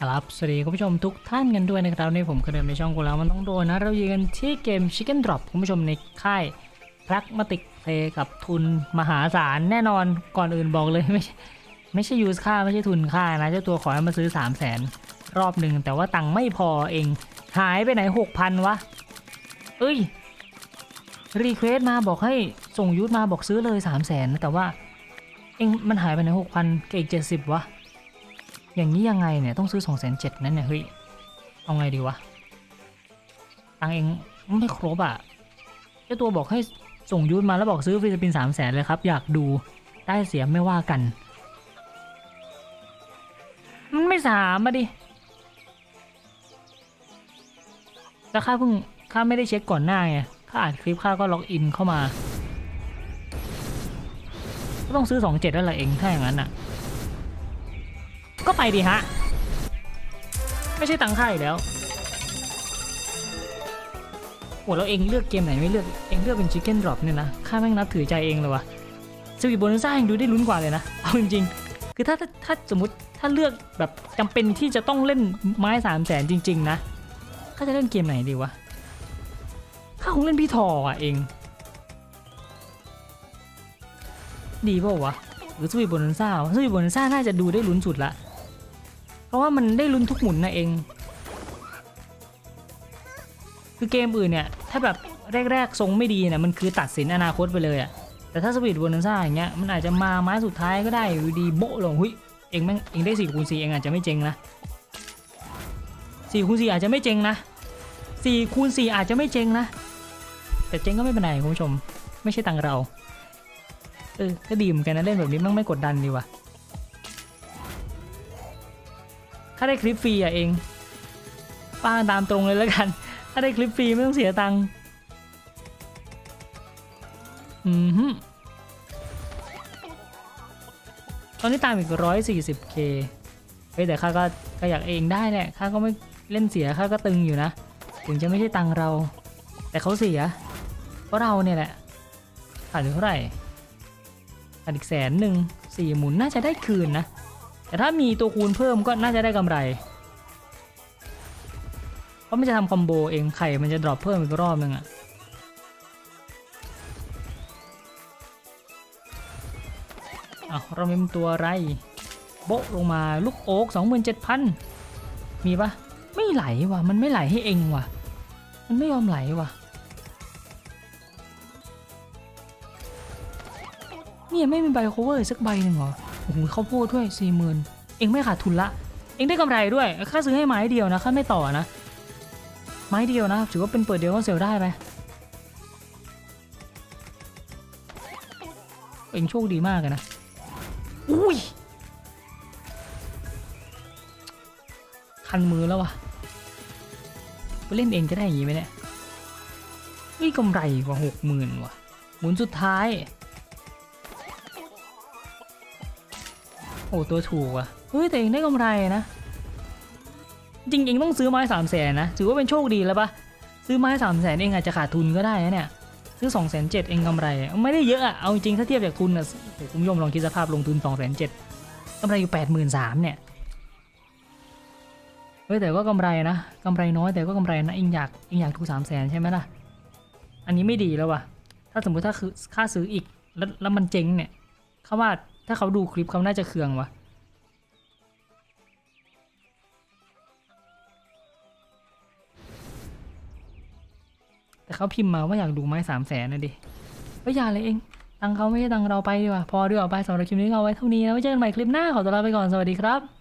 ครับ สวัสดีคุณผู้ชมทุกท่านกันด้วยนะครับในผมเคยเดินในช่องกูแล้วมันต้องโดนนะ เราอยู่กันที่เกม Chicken Drop คุณผู้ชมในค่ายพรักมาติกเพลกับทุนมหาศาลแน่นอนก่อนอื่นบอกเลยไม่ใช่ไม่ใช่ยูสค่าไม่ใช่ทุนค่านะเจ้าตัวขอให้มาซื้อ 3 0 0แสนรอบหนึ่งแต่ว่าตังค์ไม่พอเอง หายไปไหน 6,000 วะ เอ้ย รีเควสมาบอกให้ส่งยูทมาบอกซื้อเลย 3 0 0แสนแต่ว่า เองมันหายไปไหน 6,000กับอีก70 วะ อย่างนี้ยังไงเนี่ยต้องซื้อ2องแสนเจ็ดนั่นเนี่ยเฮ้ยเอาไงดีวะตังเองไม่ครบอะเจ้าตัวบอกให้ส่งยูทมาแล้วบอกซื้อฟิลิปปินสามแสนเลยครับ อยากดูได้เสียไม่ว่ากัน มันไม่สามมาดิแล้วข้าเพิ่งข้าไม่ได้เช็คก่อนหน้าไงข้าอ่านคลิปข้าก็ล็อกอินเข้ามา ก็ต้องซื้อสองเจ็ดแล้วแหละเองถ้าอย่างนั้นอะ ก็ไปดีฮะ ไม่ใช่ตังค่าอีกแล้วโอ้แล้วเองเลือกเกมไหนไม่เลือก เองเลือกเป็น Chicken Drop เนี่ยนะ ข้าแม่งนับถือใจเองเลยวะสวีทโบนัสซ่ายังดูได้ลุ้นกว่าเลยนะ เอาจริงๆ คือถ้าถ้าสมมติถ้าเลือกแบบจำเป็นที่จะต้องเล่นไม้สามแสนจริง ๆ นะข้าจะเล่นเกมไหนดีวะ ข้าคงเล่นพี่ทออะเอง ดีเปล่าวะ หรือสวีโบนันซ่าสวีโบนันซ่าน่าจะดูได้ลุ้นสุดละ ราะว่ามันได้ลุ้นทุกหมุนนะเอง คือเกมอื่นเนี่ย ถ้าแบบแรกๆทรงไม่ดีเนี่ยมันคือตัดสินอนาคตไปเลยอะแต่ถ้าสวีทโบนันซ่าอย่างเงี้ยมันอาจจะมาไม้สุดท้ายก็ได้อยู่ดีโบลงหุยเองแม่งเองได้สี่คูณสี่เองอาจจะไม่เจ๊งนะสี่คูณสี่อาจจะไม่เจ๊งนะสี่คูณสี่อาจจะไม่เจ๊งนะ แต่เจ๊งก็ไม่เป็นไรคุณผู้ชม ไม่ใช่ตังเราเออก็ดีเหมือนกันนะเล่นแบบนี้มันไม่กดดันดีว่ะ ถ้าได้คลิปฟรีอะเองป้าตามตรงเลยแล้วกัน ถ้าได้คลิปฟรีไม่ต้องเสียตังค์อืมฮึตอนนี้ตามอีก 140k เฮ้ยแต่ข้าก็ก็อยากเองได้แหละข้าก็ไม่เล่นเสียข้าก็ตึงอยู่นะ ถึงจะไม่ใช่ตังเรา แต่เขาเสีย เพราะเราเนี่ยแหละขาดอยู่เท่าไหร่ขาดอีกแสนหนึ่งสี่หมุนน่าจะได้คืนนะ แต่ถ้ามีตัวคูณเพิ่มก็น่าจะได้กำไร เพราะมันจะทำคอมโบเองไข่มันจะดรอปเพิ่มอีกรอบนึงอะเอาเรามีตัวไร โบะลงมาลูกโอ๊ก27,000 มีปะไม่ไหลว่ะ มันไม่ไหลให้เองว่ะ มันไม่ยอมไหลว่ะ เนี่ยไม่มีใบ cover สักใบหนึ่งเหรอ โอ้โหข้าวโพดด้วยสี่หมื่นเองไม่ขาดทุนละ เองได้กำไรด้วยค่าซื้อให้ไม้เดียวนะค่าไม่ต่อนะ ไม้เดียวนะถือว่าเป็นเปิดเดียวก็เซลลได้ไหมเองโชคดีมากเลยนะ อุ้ย คันมือแล้ววะไปเล่นเองจะได้อย่างงี้ไหมเนี่ยนี่กำไรกว่าหกหมื่นว่ะ หมุนสุดท้าย โอ้ตัวถูกอะเฮ้ยแต่เองได้กำไรนะ จริงเองต้องซื้อไม้สามแสนนะถือว่าเป็นโชคดีแล้วปะซื้อไม้สามแสนเองอาจจะขาดทุนก็ได้นะเนี่ยซื้อสองแสนเจ็ดเองกำไร ไม่ได้เยอะอะเอาจริงถ้าเทียบจากทุนอะโอ้คุณผู้ชมลองคิดสภาพลงทุนสองแสนเจ็ดกำไรอยู่แปดหมื่นสามเนี่ยเฮ้ยแต่ก็กำไรนะกำไรน้อยแต่ก็กำไรนะเองอยากเองอยากถูกสามแสนใช่ไหมล่ะอันนี้ไม่ดีแล้วว่ะถ้าสมมุติถ้าคือค่าซื้ออีกแล้วแล้วมันเจ๊งเนี่ยเขาว่า ถ้าเขาดูคลิปเขาน่าจะเคืองวะแต่เขาพิมพ์มาว่าอยากดูไม้สามแสนนะดิก็อย่าเลยเอง ตังเขาไม่ใช่ตังเราไปดีกว่า พอดีกว่าไปสำหรับคลิปนี้เอาไว้เท่านี้นะไว้เจอกันใหม่คลิปหน้าขอตัวลาไปก่อน สวัสดีครับ